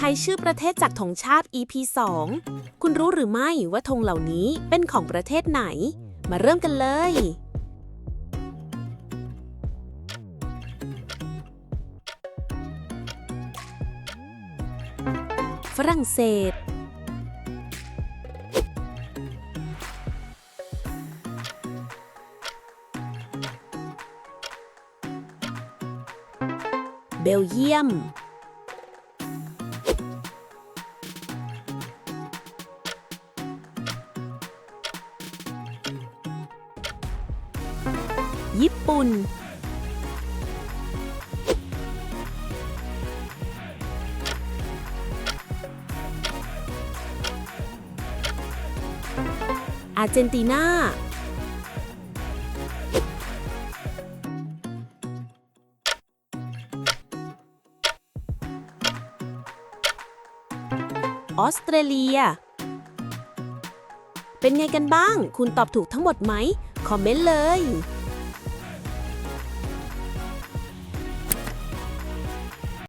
ทยชื่อประเทศจากธงชาติ EP 2 คุณรู้หรือไม่ว่าธงเหล่านี้เป็นของประเทศไหน มาเริ่มกันเลย ฝรั่งเศส เบลเยียม ญี่ปุ่น อาร์เจนตินาออสเตรเลีย เป็นไงกันบ้าง คุณตอบถูกทั้งหมดไหม คอมเมนต์เลย